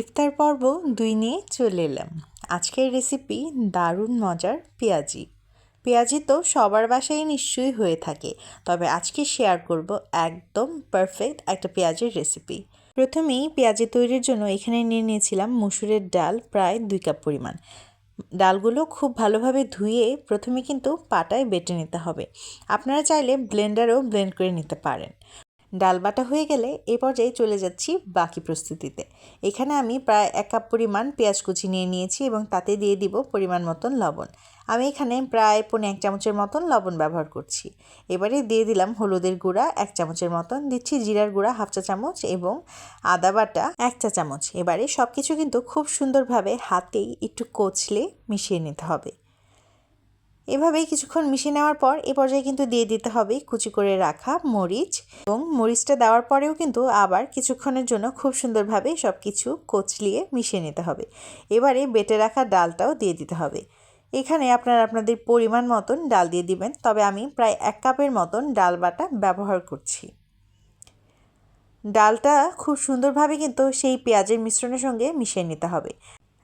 ইফতার পর্ব দুই নিয়ে চলে এলাম। আজকের রেসিপি দারুণ মজার পেঁয়াজি। পেঁয়াজি তো সবার বাসায় নিশ্চয়ই হয়ে থাকে, তবে আজকে শেয়ার করব একদম পারফেক্ট একটা পেঁয়াজের রেসিপি প্রথমেই পেঁয়াজি তৈরির জন্য এখানে নিয়ে নিয়েছিলাম মুসুরের ডাল প্রায় দুই কাপ পরিমাণ। ডালগুলো খুব ভালোভাবে ধুয়ে প্রথমে কিন্তু পাটায় বেটে নিতে হবে। আপনারা চাইলে ব্লেন্ডারও ব্লেন্ড করে নিতে পারেন। ডাল বাটা হয়ে গেলে এ পর্যায়ে চলে যাচ্ছি বাকি প্রস্তুতিতে। এখানে আমি প্রায় এক কাপ পরিমাণ পেঁয়াজ কুচি নিয়ে নিয়েছি এবং তাতে দিয়ে দিব পরিমাণ মতন লবণ। আমি এখানে প্রায় পনেরো এক চামচের মতন লবণ ব্যবহার করছি। এবারে দিয়ে দিলাম হলুদের গুঁড়া, এক চামচের মতন দিচ্ছি জিরার গুঁড়া, হাফ চা চামচ এবং আদা বাটা, এক চা চামচ। এবারে সব কিছু কিন্তু খুব সুন্দরভাবে হাতেই একটু কচলে মিশিয়ে নিতে হবে। এভাবেই কিছুক্ষণ মিশিয়ে নেওয়ার পর এ পর্যায়ে কিন্তু দিয়ে দিতে হবে কুচি করে রাখা মরিচ এবং মরিচটা দেওয়ার পরেও কিন্তু আবার কিছুক্ষণের জন্য খুব সুন্দরভাবে সব কিছু কচলিয়ে মিশিয়ে নিতে হবে। এবারে বেটে রাখা ডালটাও দিয়ে দিতে হবে। এখানে আপনারা আপনাদের পরিমাণ মতন ডাল দিয়ে দিবেন, তবে আমি প্রায় এক কাপের মতন ডাল বাটা ব্যবহার করছি। ডালটা খুব সুন্দরভাবে কিন্তু সেই পেঁয়াজের মিশ্রণের সঙ্গে মিশিয়ে নিতে হবে।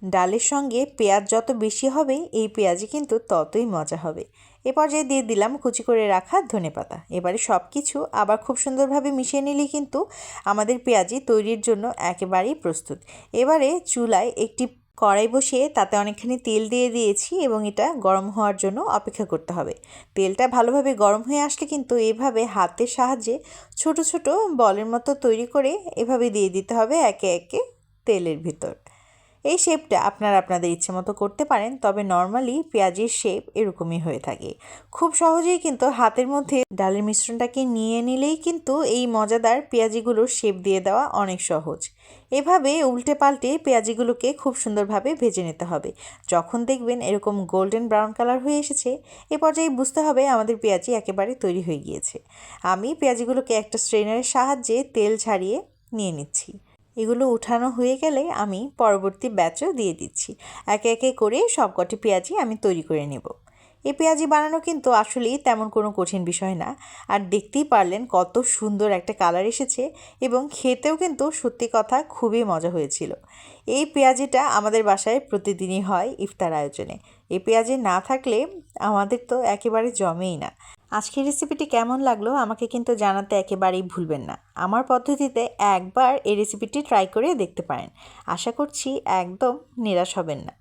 ডালের সঙ্গে পেঁয়াজ যত বেশি হবে, এই পেঁয়াজই কিন্তু ততই মজা হবে। এ পর্যায়ে দিয়ে দিলাম কুচি করে রাখা ধনে পাতা। এবারে সব কিছু আবার খুব সুন্দরভাবে মিশিয়ে নিলেই কিন্তু আমাদের পেঁয়াজি তৈরির জন্য একেবারেই প্রস্তুত। এবারে চুলায় একটি কড়াই বসিয়ে তাতে অনেকখানি তেল দিয়ে দিয়েছি এবং এটা গরম হওয়ার জন্য অপেক্ষা করতে হবে। তেলটা ভালোভাবে গরম হয়ে আসলে কিন্তু এভাবে হাতের সাহায্যে ছোট ছোট বলের মতো তৈরি করে এভাবে দিয়ে দিতে হবে একে একে তেলের ভিতর। এই শেপটা আপনারা আপনাদের ইচ্ছে মতো করতে পারেন, তবে নর্মালি পেঁয়াজের শেপ এরকমই হয়ে থাকে। খুব সহজেই কিন্তু হাতের মধ্যে ডালের মিশ্রণটাকে নিয়ে নিলেই কিন্তু এই মজাদার পেঁয়াজিগুলোর শেপ দিয়ে দেওয়া অনেক সহজ। এভাবে উল্টে পাল্টে পেঁয়াজিগুলোকে খুব সুন্দরভাবে ভেজে নিতে হবে। যখন দেখবেন এরকম গোল্ডেন ব্রাউন কালার হয়ে এসেছে, এ পর্যায়ে বুঝতে হবে আমাদের পেঁয়াজি একেবারে তৈরি হয়ে গিয়েছে। আমি পেঁয়াজিগুলোকে একটা স্ট্রেনারের সাহায্যে তেল ছাড়িয়ে নিয়ে নিচ্ছি। এগুলো উঠানো হয়ে গেলে আমি পরবর্তী ব্যাচও দিয়ে দিচ্ছি। একে একে করে সবকটি পেঁয়াজি আমি তৈরি করে নেব। এই পেঁয়াজি বানানো কিন্তু আসলেই তেমন কোনো কঠিন বিষয় না। আর দেখতেই পারলেন কত সুন্দর একটা কালার এসেছে এবং খেতেও কিন্তু সত্যি কথা খুবই মজা হয়েছিল। এই পেঁয়াজিটা আমাদের বাসায় প্রতিদিনই হয় ইফতার আয়োজনে। এই পেঁয়াজি না থাকলে আমাদের তো একেবারে জমেই না। আজকের রেসিপিটি কেমন লাগল আমাকে কিন্তু জানাতে একেবারেই ভুলবেন না। আমার পদ্ধতিতে একবার এই রেসিপিটি ট্রাই করে দেখতে পারেন। আশা করছি একদম নিরাশ হবেন না।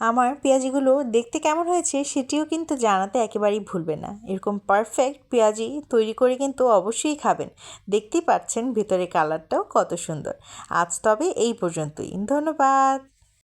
আমার পেঁয়াজিগুলো দেখতে কেমন হয়েছে সেটিও কিন্তু জানাতে একেবারেই ভুলবে না। এরকম পারফেক্ট পেঁয়াজি তৈরি করে কিন্তু অবশ্যই খাবেন। দেখতেই পাচ্ছেন ভেতরে কালারটাও কত সুন্দর। আজ তবে এই পর্যন্তই। ধন্যবাদ।